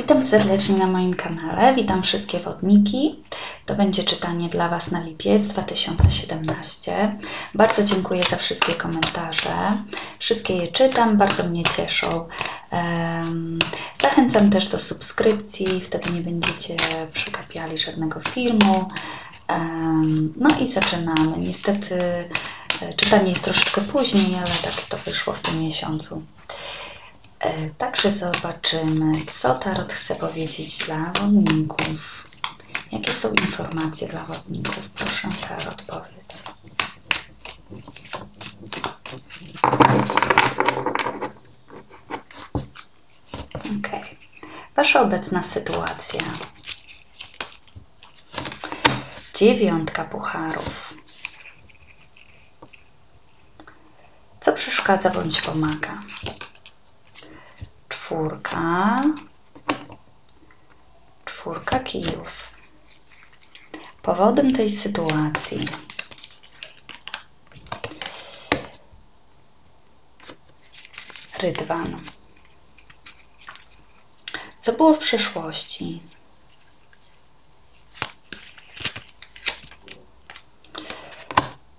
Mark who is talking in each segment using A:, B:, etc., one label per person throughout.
A: Witam serdecznie na moim kanale, witam wszystkie wodniki. To będzie czytanie dla Was na lipiec 2017. Bardzo dziękuję za wszystkie komentarze. Wszystkie je czytam, bardzo mnie cieszą. Zachęcam też do subskrypcji, wtedy nie będziecie przekapiali żadnego filmu. No i zaczynamy. Niestety e, czytanie jest troszeczkę później, ale tak to wyszło w tym miesiącu. E, także zobaczymy, co Tarot chce powiedzieć dla wodników. Jakie są informacje dla wodników? Proszę Tarot, powiedz. Ok. Wasza obecna sytuacja. Dziewiątka pucharów. Co przeszkadza bądź pomaga? Czwórka, czwórka kijów. Powodem tej sytuacji rydwan. Co było w przeszłości?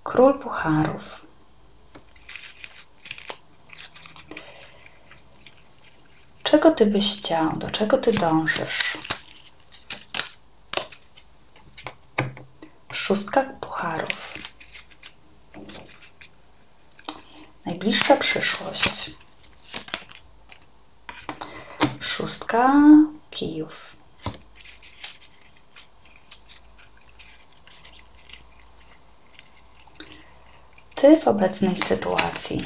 A: Król Pucharów. Czego Ty byś chciał? Do czego Ty dążysz? Szóstka pucharów. Najbliższa przyszłość. Szóstka kijów. Ty w obecnej sytuacji.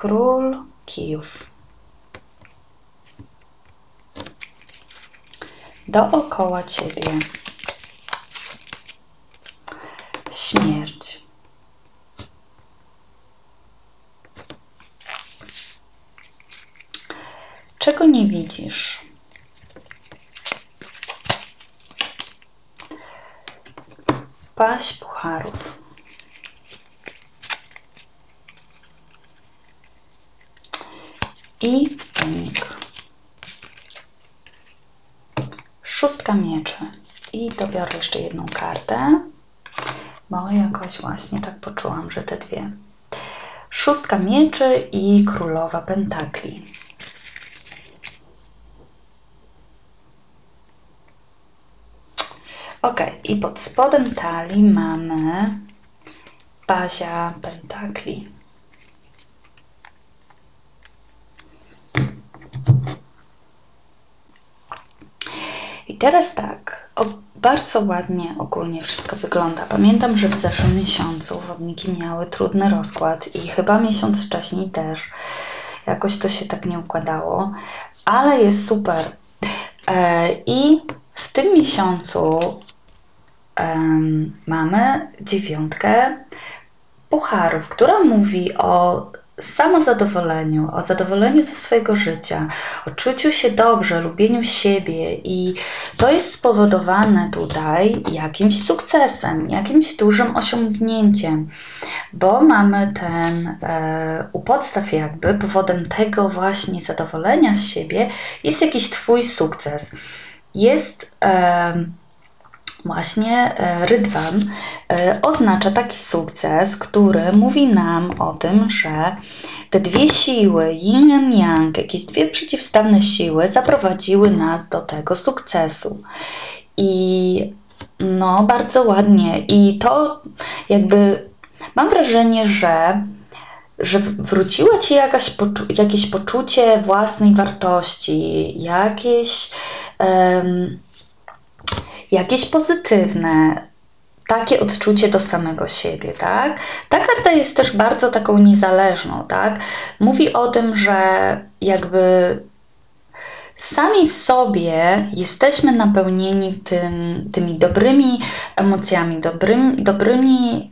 A: Król kijów. Dookoła ciebie śmierć. Czego nie widzisz? Paść pucharów. I wynik. Szóstka mieczy. I dobiorę jeszcze jedną kartę, bo jakoś właśnie tak poczułam, że te dwie. Szóstka mieczy i królowa pentakli. Ok, i pod spodem talii mamy bazia pentakli. Teraz tak, o, bardzo ładnie ogólnie wszystko wygląda. Pamiętam, że w zeszłym miesiącu wodniki miały trudny rozkład i chyba miesiąc wcześniej też. Jakoś to się tak nie układało, ale jest super. E, I w tym miesiącu mamy dziewiątkę pucharów, która mówi o samozadowoleniu, o zadowoleniu ze swojego życia, o czuciu się dobrze, lubieniu siebie i to jest spowodowane tutaj jakimś sukcesem, jakimś dużym osiągnięciem, bo mamy ten e, u podstaw jakby powodem tego właśnie zadowolenia z siebie jest jakiś Twój sukces. Jest e, właśnie e, rydwan e, oznacza taki sukces, który mówi nam o tym, że te dwie siły, yin i yang, jakieś dwie przeciwstawne siły zaprowadziły nas do tego sukcesu. I no, bardzo ładnie. I to jakby mam wrażenie, że że wróciło ci jakaś, jakieś poczucie własnej wartości, jakieś um, jakieś pozytywne, takie odczucie do samego siebie, tak? Ta karta jest też bardzo taką niezależną, tak? Mówi o tym, że jakby sami w sobie jesteśmy napełnieni tym, tymi dobrymi emocjami, dobrym, dobrymi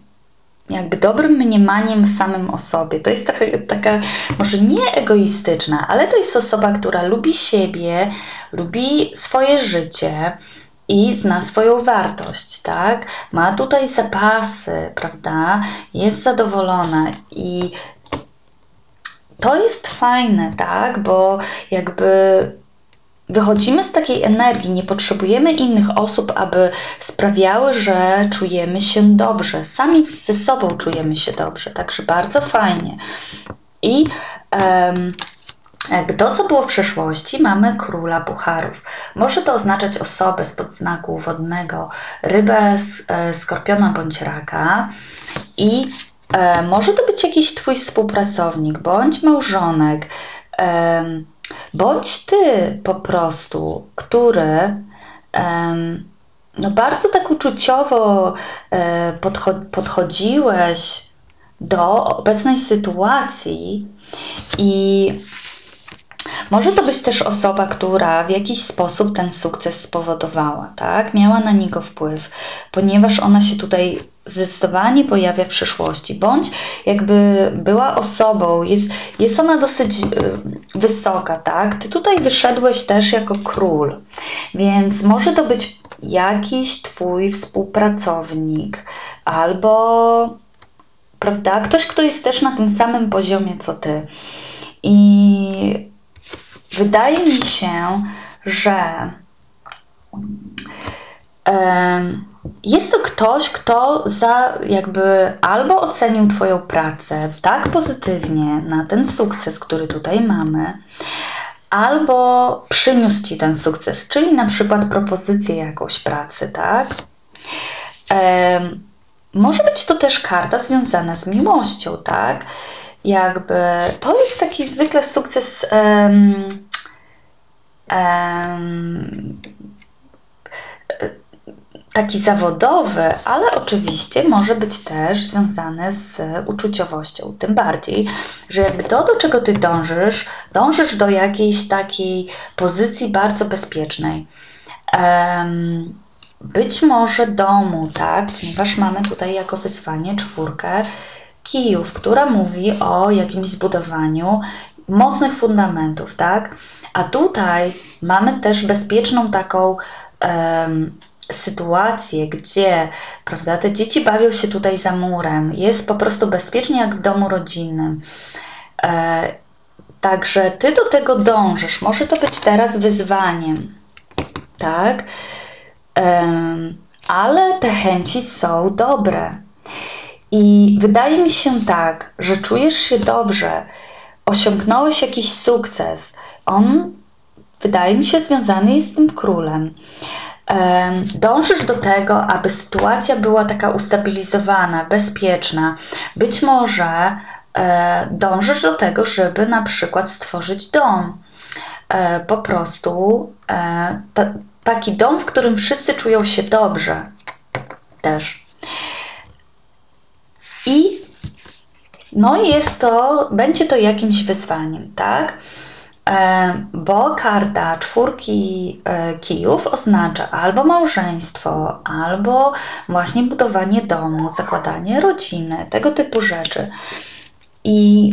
A: jakby dobrym mniemaniem samym o sobie. To jest trochę taka, może nie egoistyczna, ale to jest osoba, która lubi siebie, lubi swoje życie, i zna swoją wartość, tak? Ma tutaj zapasy, prawda? Jest zadowolona i to jest fajne, tak? Bo jakby wychodzimy z takiej energii, nie potrzebujemy innych osób, aby sprawiały, że czujemy się dobrze. Sami ze sobą czujemy się dobrze, także bardzo fajnie. I um, to, co było w przeszłości, mamy króla pucharów. Może to oznaczać osobę z podznaku wodnego, rybę, e, skorpiona bądź raka. I e, może to być jakiś Twój współpracownik bądź małżonek. E, bądź ty po prostu, który no bardzo tak uczuciowo e, podchodziłeś do obecnej sytuacji i może to być też osoba, która w jakiś sposób ten sukces spowodowała, tak? Miała na niego wpływ, ponieważ ona się tutaj zdecydowanie pojawia w przyszłości, bądź jakby była osobą, jest, jest ona dosyć y, wysoka, tak? Ty tutaj wyszedłeś też jako król, więc może to być jakiś twój współpracownik albo prawda, ktoś, kto jest też na tym samym poziomie co ty. I wydaje mi się, że jest to ktoś, kto za jakby albo ocenił Twoją pracę tak pozytywnie na ten sukces, który tutaj mamy, albo przyniósł Ci ten sukces, czyli na przykład propozycję jakąś pracy, tak? może być to też karta związana z miłością, tak? Jakby to jest taki zwykle sukces um, um, taki zawodowy, ale oczywiście może być też związany z uczuciowością. Tym bardziej, że jakby to, do czego ty dążysz, dążysz do jakiejś takiej pozycji bardzo bezpiecznej. być może domu, tak? Ponieważ mamy tutaj jako wyzwanie czwórkę kijów, która mówi o jakimś zbudowaniu mocnych fundamentów, tak? A tutaj mamy też bezpieczną taką um, sytuację, gdzie prawda, te dzieci bawią się tutaj za murem, jest po prostu bezpiecznie jak w domu rodzinnym. E, także ty do tego dążysz. Może to być teraz wyzwaniem, tak? Ale te chęci są dobre. I wydaje mi się tak, że czujesz się dobrze, osiągnąłeś jakiś sukces. On, wydaje mi się, związany jest z tym królem dążysz do tego, aby sytuacja była taka ustabilizowana, bezpieczna. Być może e, dążysz do tego, żeby na przykład stworzyć dom. E, po prostu e, taki dom, w którym wszyscy czują się dobrze. Też. I no jest to, będzie to jakimś wyzwaniem, tak? E, bo karta czwórki e, kijów oznacza albo małżeństwo, albo właśnie budowanie domu, zakładanie rodziny, tego typu rzeczy. I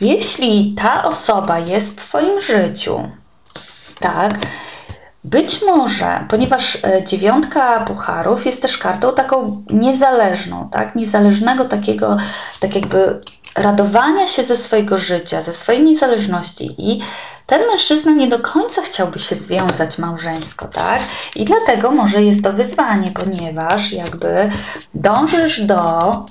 A: jeśli ta osoba jest w Twoim życiu, tak, być może, ponieważ e, dziewiątka pucharów jest też kartą taką niezależną, tak, niezależnego takiego, tak jakby radowania się ze swojego życia, ze swojej niezależności i ten mężczyzna nie do końca chciałby się związać małżeńsko, tak? I dlatego może jest to wyzwanie, ponieważ jakby dążysz do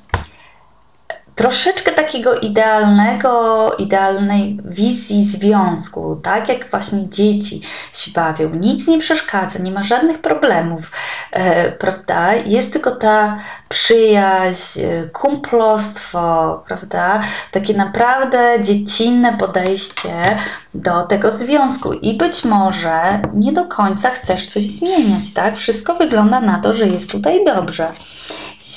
A: troszeczkę takiego idealnego, idealnej wizji związku, tak jak właśnie dzieci się bawią. Nic nie przeszkadza, nie ma żadnych problemów, e, prawda? Jest tylko ta przyjaźń, e, kumplostwo, prawda? Takie naprawdę dziecinne podejście do tego związku i być może nie do końca chcesz coś zmieniać, tak? Wszystko wygląda na to, że jest tutaj dobrze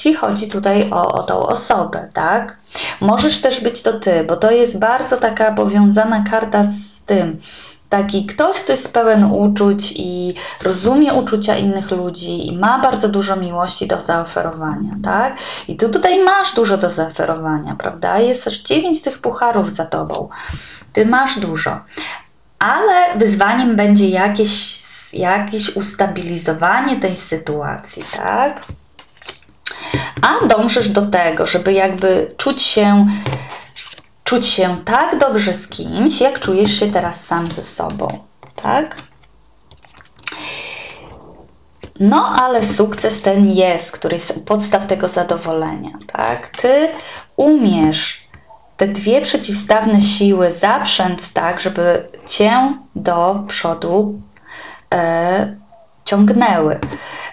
A: jeśli chodzi tutaj o, o tą osobę, tak? Możesz też być to ty, bo to jest bardzo taka powiązana karta z tym. Taki ktoś, kto jest pełen uczuć i rozumie uczucia innych ludzi i ma bardzo dużo miłości do zaoferowania, tak? I ty tutaj masz dużo do zaoferowania, prawda? Jest też dziewięć tych pucharów za tobą. Ty masz dużo. Ale wyzwaniem będzie jakieś, jakieś ustabilizowanie tej sytuacji, tak? A dążysz do tego, żeby jakby czuć się czuć się tak dobrze z kimś, jak czujesz się teraz sam ze sobą, tak? No, ale sukces ten jest, który jest u podstaw tego zadowolenia, tak? Ty umiesz te dwie przeciwstawne siły zaprzęc tak, żeby cię do przodu e, ciągnęły.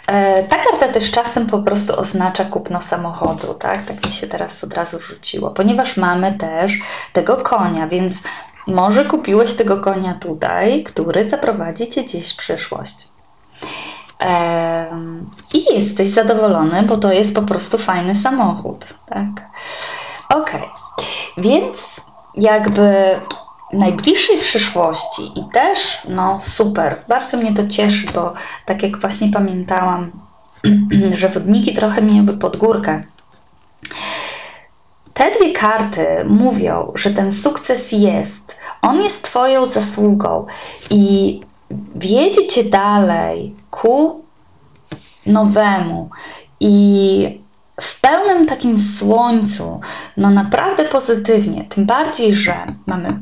A: E, ta karta też czasem po prostu oznacza kupno samochodu, tak? Tak mi się teraz od razu rzuciło, ponieważ mamy też tego konia, więc może kupiłeś tego konia tutaj, który zaprowadzi cię gdzieś w przyszłość. I jesteś zadowolony, bo to jest po prostu fajny samochód, tak? Ok, więc jakby najbliższej przyszłości i też, no super, bardzo mnie to cieszy, bo tak jak właśnie pamiętałam, że wodniki trochę miały pod górkę. Te dwie karty mówią, że ten sukces jest, on jest Twoją zasługą i wiedzie Cię dalej ku nowemu. I w pełnym takim słońcu, no naprawdę pozytywnie, tym bardziej, że mamy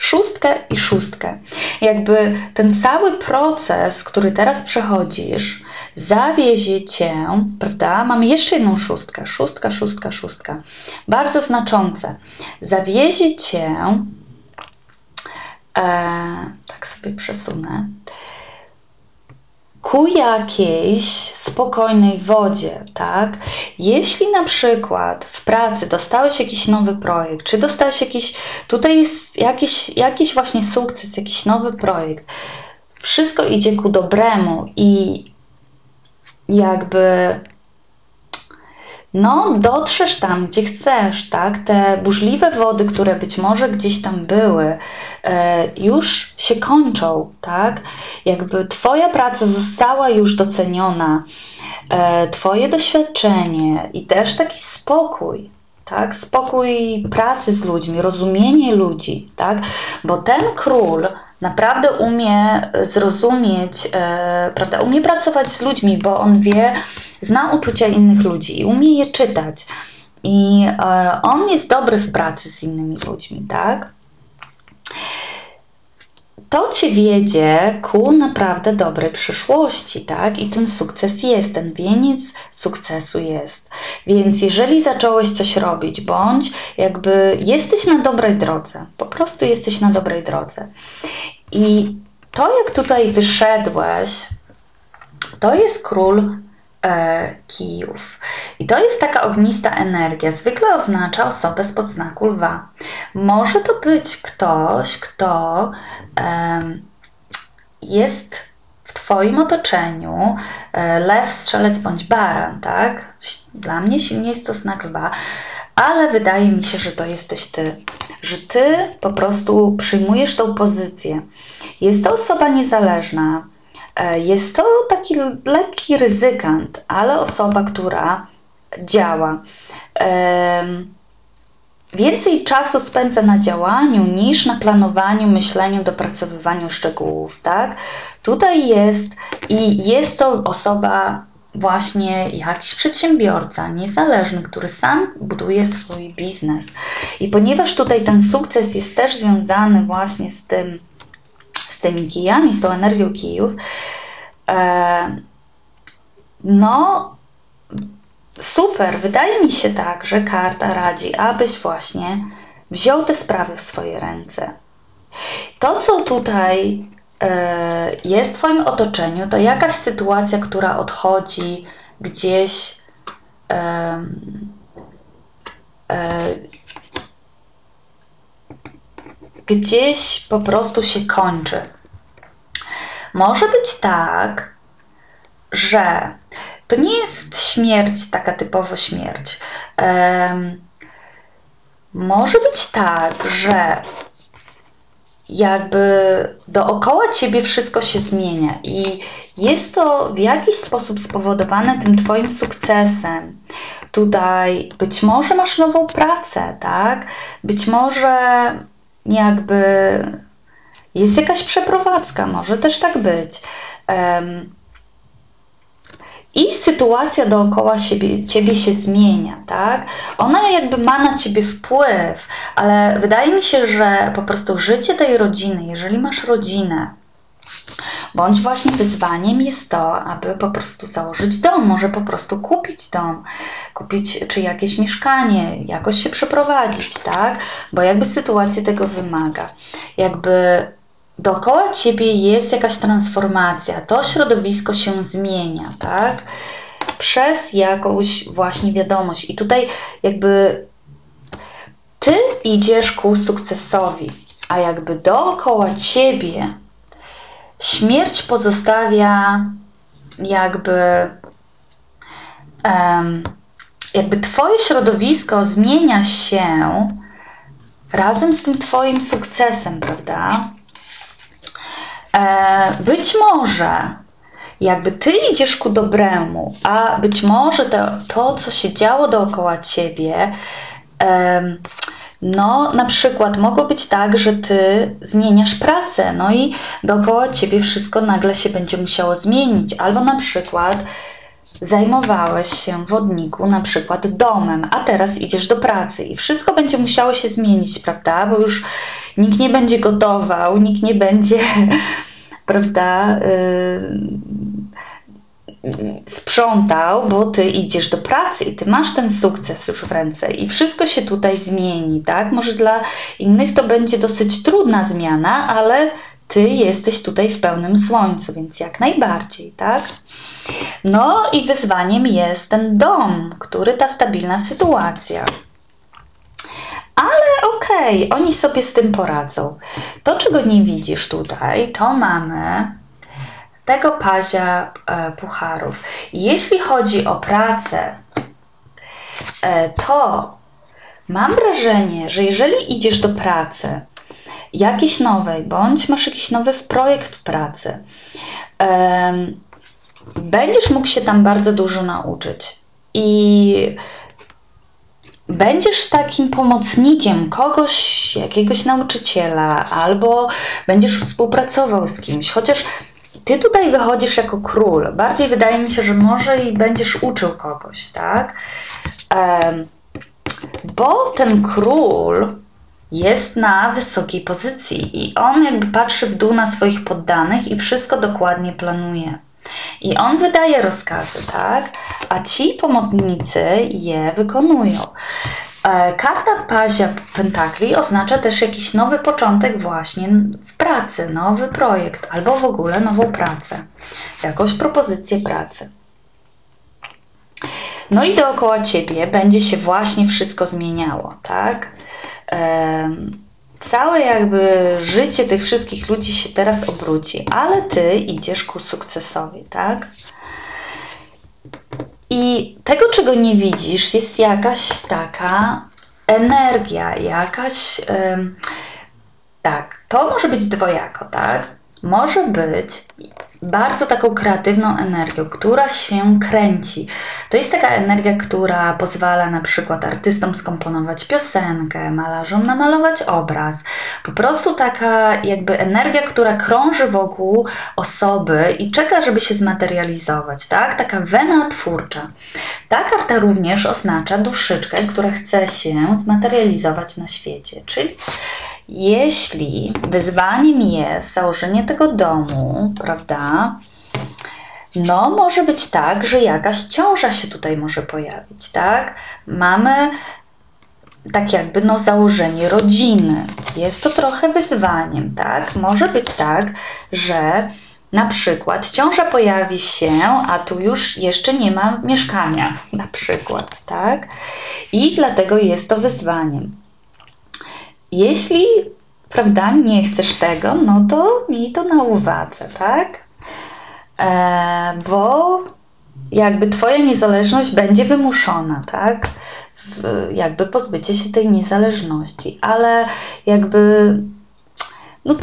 A: szóstkę i szóstkę. Jakby ten cały proces, który teraz przechodzisz, zawiezie cię, prawda? Mamy jeszcze jedną szóstkę, szóstka, szóstka, szóstka. Bardzo znaczące. Zawiezie cię, e, tak sobie przesunę, ku jakiejś spokojnej wodzie, tak? Jeśli na przykład w pracy dostałeś jakiś nowy projekt, czy dostałeś jakiś, tutaj jest jakiś, jakiś właśnie sukces, jakiś nowy projekt, wszystko idzie ku dobremu i jakby no, dotrzesz tam, gdzie chcesz, tak? Te burzliwe wody, które być może gdzieś tam były, e, już się kończą, tak? Jakby Twoja praca została już doceniona, e, Twoje doświadczenie i też taki spokój, tak? Spokój pracy z ludźmi, rozumienie ludzi, tak? Bo ten król naprawdę umie zrozumieć, e, prawda? Umie pracować z ludźmi, bo on wie, zna uczucia innych ludzi i umie je czytać. I e, on jest dobry w pracy z innymi ludźmi, tak? To cię wiedzie ku naprawdę dobrej przyszłości, tak? I ten sukces jest, ten wieniec sukcesu jest. Więc jeżeli zacząłeś coś robić, bądź jakby jesteś na dobrej drodze, po prostu jesteś na dobrej drodze. I to, jak tutaj wyszedłeś, to jest król kijów. I to jest taka ognista energia. Zwykle oznacza osobę z podznaku lwa. Może to być ktoś, kto e, jest w Twoim otoczeniu e, lew, strzelec bądź baran, tak? Dla mnie silnie jest to znak lwa, ale wydaje mi się, że to jesteś Ty. Że Ty po prostu przyjmujesz tą pozycję. Jest to osoba niezależna, E, jest to taki lekki ryzykant, ale osoba, która działa. Więcej czasu spędza na działaniu niż na planowaniu, myśleniu, dopracowywaniu szczegółów, tak? Tutaj jest i jest to osoba właśnie jakiś przedsiębiorca, niezależny, który sam buduje swój biznes. I ponieważ tutaj ten sukces jest też związany właśnie z tym, z tymi kijami, z tą energią kijów, e, no super, wydaje mi się tak, że karta radzi, abyś właśnie wziął te sprawy w swoje ręce. To, co tutaj e, jest w Twoim otoczeniu, to jakaś sytuacja, która odchodzi gdzieś e, gdzieś po prostu się kończy. Może być tak, że to nie jest śmierć, taka typowo śmierć. Um, może być tak, że jakby dookoła ciebie wszystko się zmienia i jest to w jakiś sposób spowodowane tym Twoim sukcesem. Tutaj być może masz nową pracę, tak? Być może jakby jest jakaś przeprowadzka, może też tak być. i sytuacja dookoła siebie, ciebie się zmienia, tak? Ona jakby ma na ciebie wpływ, ale wydaje mi się, że po prostu życie tej rodziny, jeżeli masz rodzinę, Bądź właśnie wyzwaniem jest to, aby po prostu założyć dom, może po prostu kupić dom, kupić czy jakieś mieszkanie, jakoś się przeprowadzić, tak? Bo jakby sytuacja tego wymaga. Jakby dookoła ciebie jest jakaś transformacja, to środowisko się zmienia, tak? Przez jakąś właśnie wiadomość. I tutaj jakby ty idziesz ku sukcesowi, a jakby dookoła ciebie śmierć pozostawia jakby jakby twoje środowisko zmienia się razem z tym twoim sukcesem, prawda? E, być może jakby ty idziesz ku dobremu, a być może to, to co się działo dookoła ciebie, no, na przykład mogło być tak, że ty zmieniasz pracę, no i dookoła ciebie wszystko nagle się będzie musiało zmienić, albo na przykład zajmowałeś się w wodniku na przykład domem, a teraz idziesz do pracy i wszystko będzie musiało się zmienić, prawda? Bo już nikt nie będzie gotował, nikt nie będzie, prawda, yy, sprzątał, bo ty idziesz do pracy i ty masz ten sukces już w ręce i wszystko się tutaj zmieni, tak? Może dla innych to będzie dosyć trudna zmiana, ale ty jesteś tutaj w pełnym słońcu, więc jak najbardziej, tak? No i wyzwaniem jest ten dom, który ta stabilna sytuacja. Ale okej, okay, oni sobie z tym poradzą. To, czego nie widzisz tutaj, to mamy tego pazia e, pucharów. Jeśli chodzi o pracę, e, to mam wrażenie, że jeżeli idziesz do pracy, jakiejś nowej, bądź masz jakiś nowy projekt pracy, będziesz mógł się tam bardzo dużo nauczyć. I będziesz takim pomocnikiem kogoś, jakiegoś nauczyciela, albo będziesz współpracował z kimś, chociaż ty tutaj wychodzisz jako król. Bardziej wydaje mi się, że może i będziesz uczył kogoś, tak? Bo ten król jest na wysokiej pozycji i on jakby patrzy w dół na swoich poddanych i wszystko dokładnie planuje. I on wydaje rozkazy, tak? A ci pomocnicy je wykonują. E, karta pazia pentakli oznacza też jakiś nowy początek właśnie w pracy, nowy projekt albo w ogóle nową pracę, jakąś propozycję pracy. No i dookoła ciebie będzie się właśnie wszystko zmieniało, tak? Całe jakby życie tych wszystkich ludzi się teraz obróci, ale ty idziesz ku sukcesowi, tak? I tego, czego nie widzisz, jest jakaś taka energia, jakaś. tak, to może być dwojako, tak? Może być bardzo taką kreatywną energią, która się kręci. To jest taka energia, która pozwala na przykład artystom skomponować piosenkę, malarzom namalować obraz. Po prostu taka jakby energia, która krąży wokół osoby i czeka, żeby się zmaterializować, tak? Taka wena twórcza. Ta karta również oznacza duszyczkę, która chce się zmaterializować na świecie, czyli jeśli wyzwaniem jest założenie tego domu, prawda, no może być tak, że jakaś ciąża się tutaj może pojawić, tak? Mamy tak jakby no założenie rodziny. Jest to trochę wyzwaniem, tak? Może być tak, że na przykład ciąża pojawi się, a tu już jeszcze nie ma mieszkania, na przykład, tak? I dlatego jest to wyzwaniem. Jeśli, prawda, nie chcesz tego, no to miej to na uwadze, tak? E, bo jakby Twoja niezależność będzie wymuszona, tak? jakby pozbycie się tej niezależności, ale jakby no,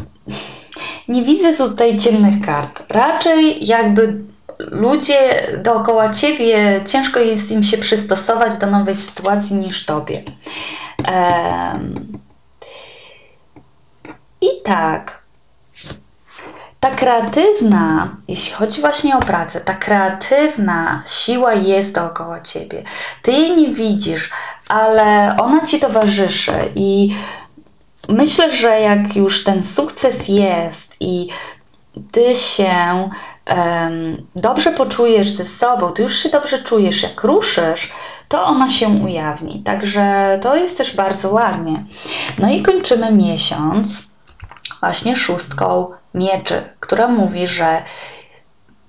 A: nie widzę tutaj ciemnych kart. Raczej jakby ludzie dookoła ciebie ciężko jest im się przystosować do nowej sytuacji niż tobie. Um, tak, ta kreatywna, jeśli chodzi właśnie o pracę, ta kreatywna siła jest dookoła ciebie. Ty jej nie widzisz, ale ona ci towarzyszy i myślę, że jak już ten sukces jest i ty się um, dobrze poczujesz ze sobą, ty już się dobrze czujesz, jak ruszysz, to ona się ujawni. Także to jest też bardzo ładnie. No i kończymy miesiąc właśnie szóstką mieczy, która mówi, że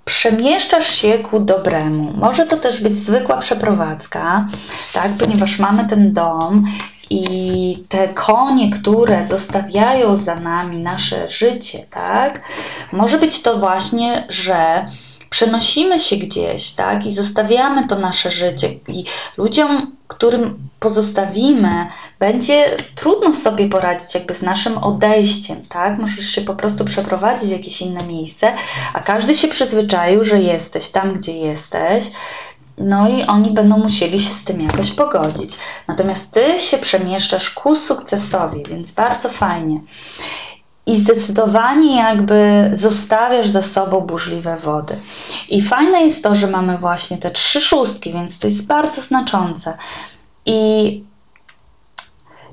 A: przemieszczasz się ku dobremu. Może to też być zwykła przeprowadzka, tak, ponieważ mamy ten dom i te konie, które zostawiają za nami nasze życie, tak? Może być to właśnie, że przenosimy się gdzieś, tak? I zostawiamy to nasze życie i ludziom, którym pozostawimy, będzie trudno sobie poradzić jakby z naszym odejściem, tak? Możesz się po prostu przeprowadzić w jakieś inne miejsce, a każdy się przyzwyczaił, że jesteś tam, gdzie jesteś. No i oni będą musieli się z tym jakoś pogodzić. Natomiast ty się przemieszczasz ku sukcesowi, więc bardzo fajnie i zdecydowanie jakby zostawiasz za sobą burzliwe wody. I fajne jest to, że mamy właśnie te trzy szóstki, więc to jest bardzo znaczące. I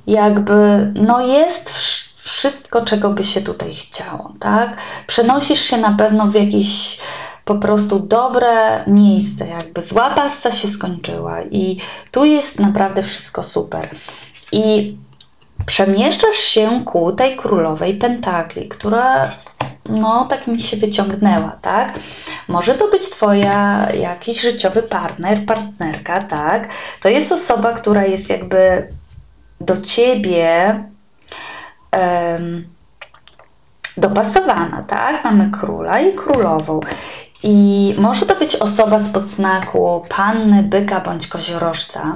A: jakby no jest wszystko, czego by się tutaj chciało, tak? Przenosisz się na pewno w jakieś po prostu dobre miejsce, jakby zła pasta się skończyła i tu jest naprawdę wszystko super. I przemieszczasz się ku tej królowej pentakli, która no tak mi się wyciągnęła, tak? Może to być twoja jakiś życiowy partner, partnerka, tak? To jest osoba, która jest jakby do ciebie um, dopasowana, tak? Mamy króla i królową. I może to być osoba z podznaku panny, byka bądź koziorożca.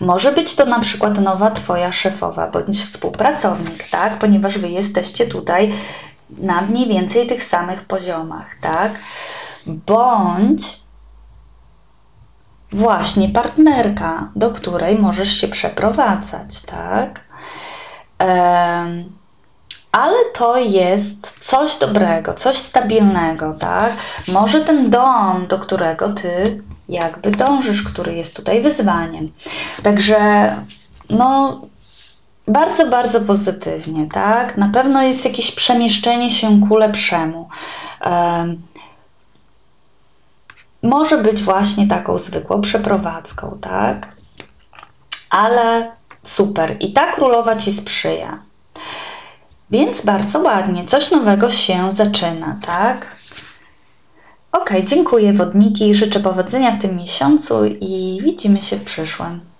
A: Może być to na przykład nowa Twoja szefowa bądź współpracownik, tak? Ponieważ Wy jesteście tutaj na mniej więcej tych samych poziomach, tak? Bądź właśnie partnerka, do której możesz się przeprowadzać, tak? Ale to jest coś dobrego, coś stabilnego, tak? Może ten dom, do którego ty jakby dążysz, który jest tutaj wyzwaniem. Także, no, bardzo, bardzo pozytywnie, tak? Na pewno jest jakieś przemieszczenie się ku lepszemu. Um, może być właśnie taką zwykłą przeprowadzką, tak? Ale super. I ta królowa ci sprzyja. Więc bardzo ładnie, coś nowego się zaczyna, tak? Ok, dziękuję wodniki, życzę powodzenia w tym miesiącu i widzimy się w przyszłym.